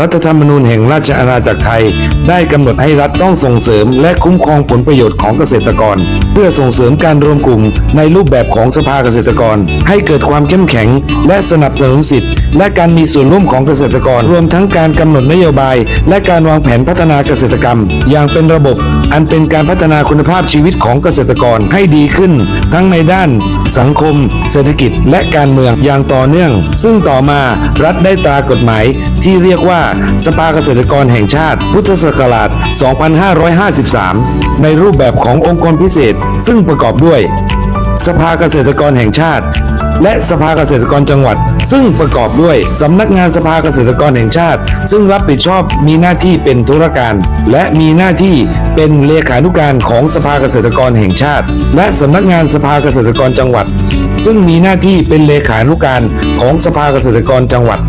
รัฐธรรมนูญแห่งราชอาณาจักรไทย ได้กำหนดให้รัฐต้องส่งเสริมและคุ้มครองผลประโยชน์ของเกษตรกร เพื่อส่งเสริมการรวมกลุ่มในรูปแบบของสภาเกษตรกร ให้เกิดความเข้มแข็ง และสนับสนุนสิทธิและการมีส่วนร่วมของเกษตรกร รวมทั้งการกำหนดนโยบาย และการวางแผนพัฒนาเกษตรกรรม อย่างเป็นระบบ อันเป็นการพัฒนาคุณภาพชีวิตของเกษตรกรให้ดีขึ้น ทั้งในด้านสังคม เศรษฐกิจและการเมืองอย่างต่อเนื่อง ซึ่งต่อมารัฐได้ตรากฎหมาย ที่เรียกว่าสภาเกษตรกรแห่งชาติ พุทธศักราช 2553 ในรูปแบบขององค์กรพิเศษ ซึ่งประกอบด้วย สภาเกษตรกรแห่งชาติ และสภาเกษตรกรจังหวัด ซึ่งประกอบด้วยสำนักงานสภาเกษตรกรแห่งชาติ ซึ่งรับผิดชอบมีหน้าที่เป็นธุรการ และมีหน้าที่เป็นเลขานุการของสภาเกษตรกรแห่งชาติ และสำนักงานสภาเกษตรกรจังหวัด ซึ่งมีหน้าที่เป็นเลขานุการของสภาเกษตรกรจังหวัด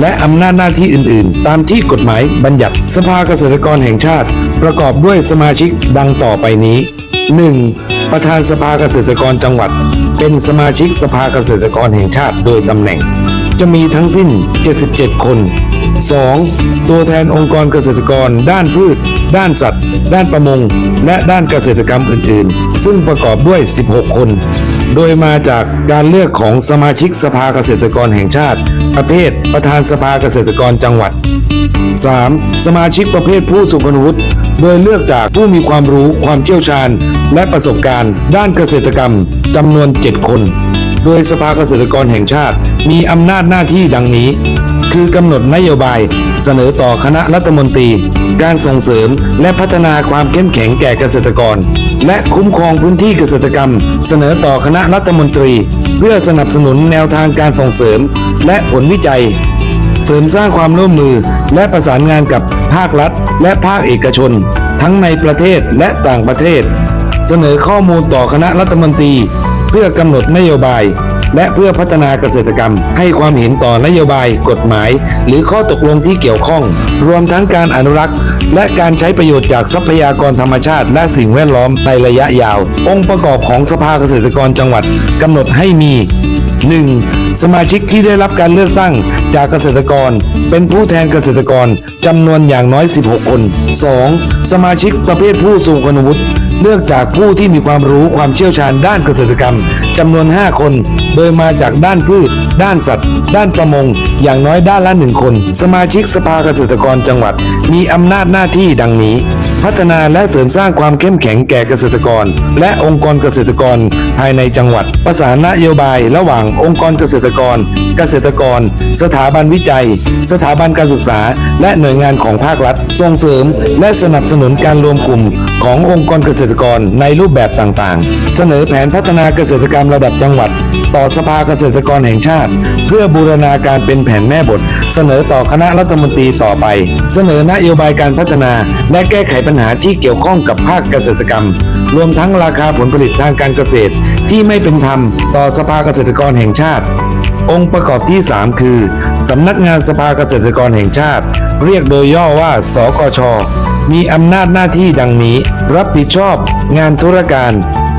และอำนาจหน้าที่อื่น ๆ ตามที่กฎหมายบัญญัติสภาเกษตรกรแห่งชาติ ประกอบด้วยสมาชิกดังต่อไปนี้ 1. ประธานสภาเกษตรกรจังหวัด เป็นสมาชิกสภาเกษตรกรแห่งชาติโดยตำแหน่ง จะมีทั้งสิ้น 77 คน 2. ตัวแทนองค์กรเกษตรกร ด้านพืช ด้านสัตว์ ด้านประมง และด้านเกษตรกรรมอื่น ๆ ซึ่งประกอบด้วย 16 คน โดยมาจากการเลือกของสมาชิกสภาเกษตรกรแห่งชาติ ประเภท ประธานสภาเกษตรกรจังหวัด 3. สมาชิกประเภทผู้สุพรรณวุฒิโดยเลือกจากผู้มีความรู้ความเชี่ยวชาญ และประสบการณ์ ด้านเกษตรกรรมจำนวน 7 คน โดยสภาเกษตรกรแห่งชาติ มีอำนาจหน้าที่ดังนี้ คือกำหนดนโยบาย เสนอต่อคณะรัฐมนตรี การส่งเสริมและพัฒนาความเข้มแข็งแก่เกษตรกร และคุ้มครองพื้นที่เกษตรกรรม เสนอต่อคณะรัฐมนตรี เพื่อสนับสนุนแนวทางการส่งเสริม และผลวิจัย เสริมสร้างความร่วมมือ และประสานงานกับภาครัฐ และภาคเอกชน ทั้งในประเทศและต่างประเทศ เสนอข้อมูลต่อคณะรัฐมนตรี เพื่อกำหนดนโยบาย และเพื่อพัฒนาเกษตรกรรม ให้ความเห็นต่อนโยบาย กฎหมาย หรือข้อตกลงที่เกี่ยวข้อง รวมทั้งการอนุรักษ์ และการใช้ประโยชน์จากทรัพยากรธรรมชาติ และสิ่งแวดล้อมในระยะยาว องค์ประกอบของสภาเกษตรกรจังหวัดกำหนดให้มี 1. สมาชิกที่ได้รับการเลือกตั้งจากเกษตรกร เป็นผู้แทนเกษตรกรจำนวนอย่างน้อย 16 คน 2. สมาชิกประเภทผู้ทรงคุณวุฒิ เลือกจากผู้ที่มีความรู้ความเชี่ยวชาญด้านเกษตรกรรมจำนวน 5 คน โดยมาจากด้านพืช ด้านสัตว์ ด้านประมง อย่างน้อยด้านละหนึ่งคน สมาชิกสภาเกษตรกรจังหวัด มีอำนาจหน้าที่ดังนี้ พัฒนาและเสริมสร้างความเข้มแข็งแก่เกษตรกร และองค์กรเกษตรกรภายในจังหวัด ประสานนโยบายระหว่างองค์กรเกษตรกร เกษตรกร สถาบันวิจัย สถาบันการศึกษา และหน่วยงานของภาครัฐ ส่งเสริม และสนับสนุนการรวมกลุ่มขององค์กรเกษตรตรกรในรูปแบบต่างๆ เสนอแผนพัฒนาเกษตรกรรมระดับจังหวัด ต่อสภาเกษตรกรแห่งชาติ เพื่อบูรณาการเป็นแผนแม่บท เสนอต่อคณะรัฐมนตรีต่อไป เสนอนโยบายการพัฒนา และแก้ไขปัญหาที่เกี่ยวข้องกับภาคเกษตรกรรม รวมทั้งราคาผลผลิตทางการเกษตร ที่ไม่เป็นธรรมต่อสภาเกษตรกรแห่งชาติ องค์ประกอบที่ 3 คือ สำนักงานสภาเกษตรกรแห่งชาติ เรียกโดยย่อว่า สกช มีอำนาจหน้าที่ดังนี้ รับผิดชอบ งานธุรการ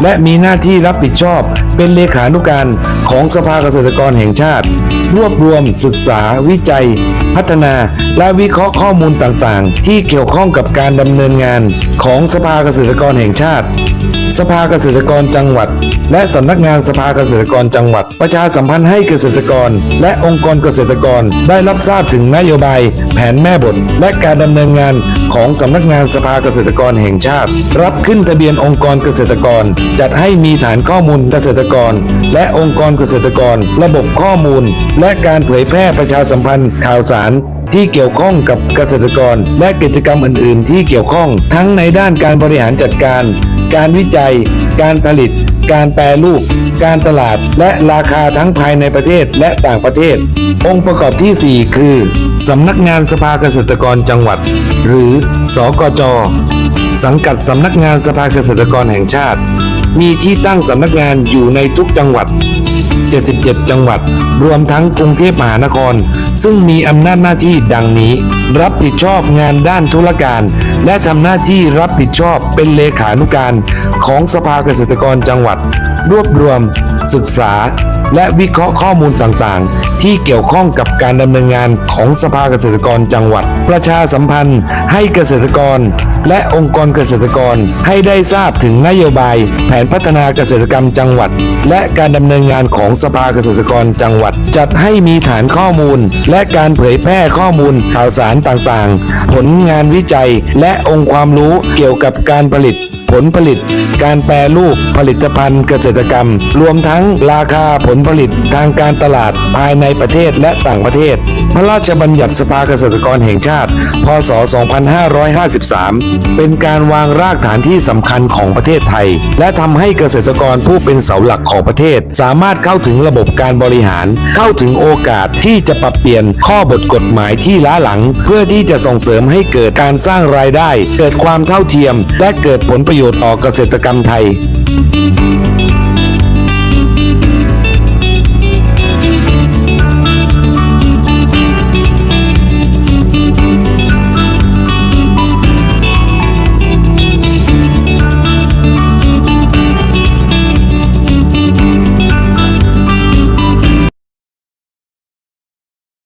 และมีหน้าที่รับผิดชอบ เป็นเลขานุการของสภาเกษตรกรแห่งชาติ รวบรวม ศึกษา วิจัย พัฒนา และวิเคราะห์ข้อมูลต่างๆ ที่เกี่ยวข้องกับการดำเนินงานของสภาเกษตรกรแห่งชาติ สภาเกษตรกรจังหวัด และสำนักงานสภาเกษตรกรจังหวัด ประชาสัมพันธ์ให้เกษตรกร และองค์กรเกษตรกรได้รับทราบถึงนโยบาย แผนแม่บท และการดำเนินงานของสำนักงานสภาเกษตรกรแห่งชาติ รับขึ้นทะเบียนองค์กรเกษตรกร จัดให้มีฐานข้อมูลเกษตรกร และองค์กรเกษตรกร ระบบข้อมูลและการเผยแพร่ประชาสัมพันธ์ข่าวสารที่เกี่ยวข้องกับเกษตรกร และกิจกรรมอื่น ๆ ที่เกี่ยวข้อง ทั้งในด้านการบริหารจัดการ การวิจัย การผลิต การแปรรูป การตลาด และราคาทั้งภายในประเทศและต่างประเทศ องค์ประกอบที่ 4 คือ สำนักงานสภาเกษตรกรจังหวัด หรือ สกจ สังกัดสำนักงานสภาเกษตรกรแห่งชาติ มีที่ตั้งสำนักงานอยู่ในทุกจังหวัด 77 จังหวัด รวมทั้งกรุงเทพมหานคร ซึ่งมีอำนาจหน้าที่ดังนี้ รับผิดชอบงานด้านธุรการ และทำหน้าที่รับผิดชอบเป็นเลขานุการ ของสภาเกษตรกรจังหวัด รวบรวม ศึกษา และวิเคราะห์ข้อมูลต่างๆ ที่เกี่ยวข้องกับการดำเนินงานของสภาเกษตรกรจังหวัด ประชาสัมพันธ์ให้เกษตรกร และองค์กรเกษตรกรให้ได้ทราบถึงนโยบาย แผนพัฒนาเกษตรกรรมจังหวัด และการดำเนินงานของสภาเกษตรกรจังหวัด จัดให้มีฐานข้อมูล และการเผยแพร่ข้อมูลข่าวสารต่างๆ ผลงานวิจัย และองค์ความรู้เกี่ยวกับการผลิต ผลผลิต การแปรรูปผลิตภัณฑ์เกษตรกรรม รวมทั้งราคาผลผลิตทางการตลาดภายในประเทศและต่างประเทศ พระราชบัญญัติสภาเกษตรกรแห่งชาติ พศ 2553 เป็นการวางรากฐานที่สำคัญของประเทศไทย และทำให้เกษตรกรผู้เป็นเสาหลักของประเทศ สามารถเข้าถึงระบบการบริหาร เข้าถึงโอกาสที่จะปรับเปลี่ยนข้อบทกฎหมายที่ล้าหลัง เพื่อที่จะส่งเสริมให้เกิดการสร้างรายได้ เกิดความเท่าเทียม และเกิดผลประโยประโยชน์ต่อเกษตรกรรมไทย